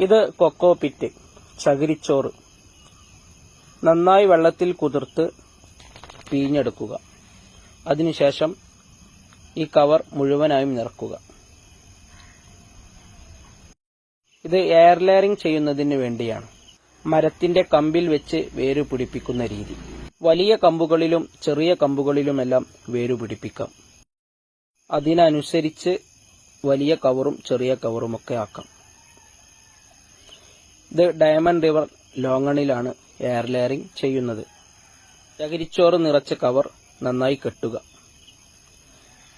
ഇത് cocoa pit ചകിരിച്ചോറ്. നന്നായി വെള്ളത്തിൽ കുതിർത്ത് പിഴിഞ്ഞെടുക്കുക. അതിനുശേഷം ഈ കവർ മുഴുവനായും നിറക്കുക. ഇത് എയർ ലെയറിംഗ് ചെയ്യുന്നതിന് വേണ്ടിയാണ്. മരത്തിന്റെ കമ്പിൽ വെച്ച് വേര് പിടിപ്പിക്കുന്ന രീതി. വലിയ കമ്പുകളിലും ചെറിയ കമ്പുകളിലുമെല്ലാം വേര് പിടിപ്പിക്കാം. അതിനനുസരിച്ച് വലിയ കവറും ചെറിയ കവറുമൊക്കെ ആക്കാം. ഇത് ഡയമണ്ട് റിവർ ലോങ്ങണിലാണ് എയർ ലെയറിംഗ് ചെയ്യുന്നത്. ചകിരിച്ചോറ് നിറച്ച കവർ നന്നായി കെട്ടുക.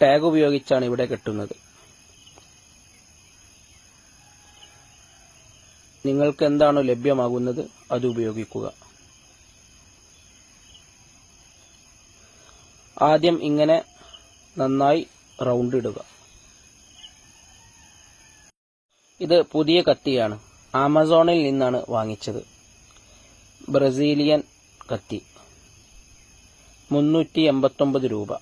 ടാഗ് ഉപയോഗിച്ചാണ് ഇവിടെ കെട്ടുന്നത്. നിങ്ങൾക്ക് എന്താണോ ലഭ്യമാകുന്നത് അത് ഉപയോഗിക്കുക. ആദ്യം ഇങ്ങനെ നന്നായി റൗണ്ട് ഇടുക ഇത് പുതിയ കത്തിയാണ്. ആമസോണിൽ നിന്നാണ് വാങ്ങിച്ചത്. ബ്രസീലിയൻ കത്തി. മുന്നൂറ്റി എൺപത്തൊമ്പത് രൂപ.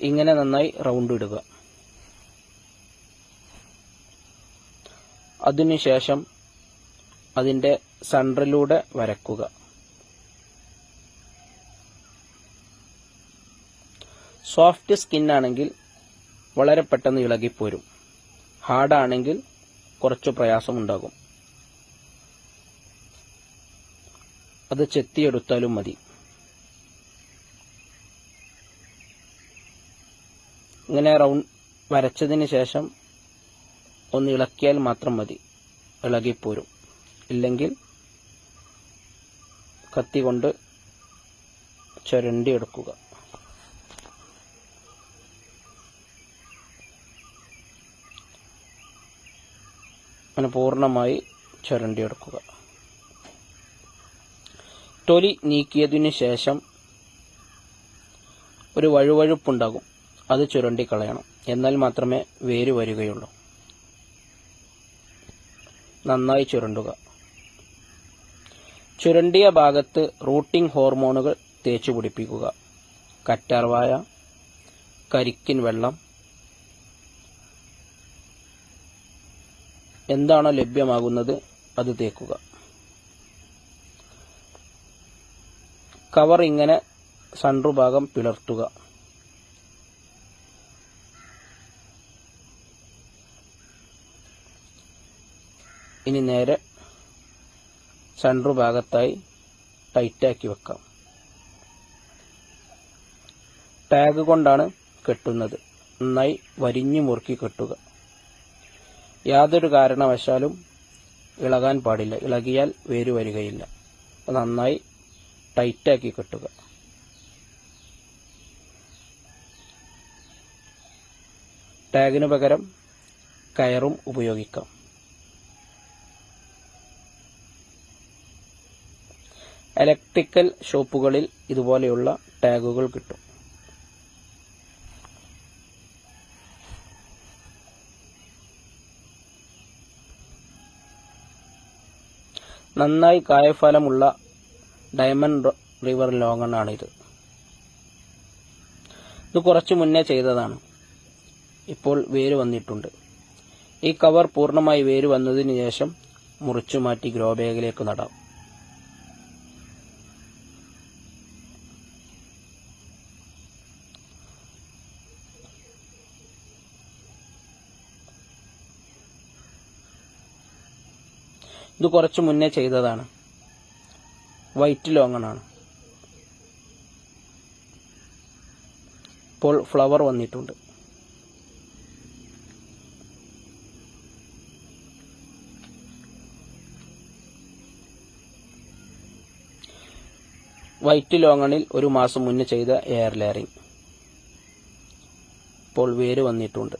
ഇങ്ങനെ നന്നായി റൗണ്ട് ഇടുക. അതിനുശേഷം അതിന്റെ സെൻട്രലിലൂടെ വരക്കുക. സോഫ്റ്റ് സ്കിൻ ആണെങ്കിൽ വളരെ പെട്ടെന്ന് ഇളകിപ്പോരും. ഹാർഡാണെങ്കിൽ കുറച്ച് പ്രയാസമുണ്ടാകും. അത് ചെത്തിയെടുത്താലും മതി. ഇങ്ങനെ റൗണ്ട് വരച്ചതിന് ശേഷം ഒന്ന് ഇളക്കിയാൽ മാത്രം മതി. ഇളകിപ്പോരും. ഇല്ലെങ്കിൽ കത്തി കൊണ്ട് ചുരണ്ടിയെടുക്കുക. അങ്ങനെ പൂർണമായി ചുരണ്ടിയെടുക്കുക. തൊലി നീക്കിയതിനു ശേഷം ഒരു വഴുവഴുപ്പുണ്ടാകും. അത് ചുരണ്ടിക്കളയണം. എന്നാൽ മാത്രമേ വേര് വരികയുള്ളൂ. നന്നായി ചുരണ്ടുക. ചുരണ്ടിയ ഭാഗത്ത് റൂട്ടിംഗ് ഹോർമോണുകൾ തേച്ചു പിടിപ്പിക്കുക കറ്റാർവായ കരിക്കിൻ വെള്ളം എന്താണോ ലഭ്യമാകുന്നത് അത് തേക്കുക. കവർ ഇങ്ങനെ സൺറു ഭാഗം പിളർത്തുക. ഇനി നേരെ സെൻട്രു ഭാഗത്തായി ടൈറ്റാക്കി വെക്കാം. ടാഗ് കൊണ്ടാണ് കെട്ടുന്നത്. നന്നായി വരിഞ്ഞു മുറുക്കി കെട്ടുക. യാതൊരു കാരണവശാലും ഇളകാൻ പാടില്ല. ഇളകിയാൽ വേര് വരികയില്ല. നന്നായി ടൈറ്റാക്കി കെട്ടുക. ടാഗിനു പകരം കയറും ഉപയോഗിക്കാം. ഇലക്ട്രിക്കൽ ഷോപ്പുകളിൽ ഇതുപോലെയുള്ള ടാഗുകൾ കിട്ടും. നന്നായി കായഫലമുള്ള ഡയമണ്ട് റിവർ ലോങ്ങണാണിത് ഇത് കുറച്ചു മുന്നേ ചെയ്തതാണ്. ഇപ്പോൾ വേര് വന്നിട്ടുണ്ട്. ഈ കവർ പൂർണമായി വേര് വന്നതിന് ശേഷം മുറിച്ചു മാറ്റി ഗ്രോ ബാഗിലേക്ക് നടാം. ഇത് കുറച്ച് മുന്നേ ചെയ്തതാണ്. വൈറ്റ് ലോങ്ങണാണ് ഇപ്പോൾ ഫ്ലവർ വന്നിട്ടുണ്ട്. വൈറ്റ് ലോങ്ങണിൽ ഒരു മാസം മുന്നേ ചെയ്ത എയർ ലെയറിങ് ഇപ്പോൾ വേര് വന്നിട്ടുണ്ട്.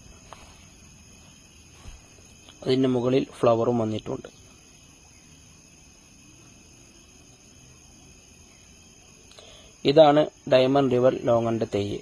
അതിന് മുകളിൽ ഫ്ലവറും വന്നിട്ടുണ്ട്. ഇതാണ് ഡയമണ്ട് റിവർ ലോങ്ങന്റെ തെയ്യ്.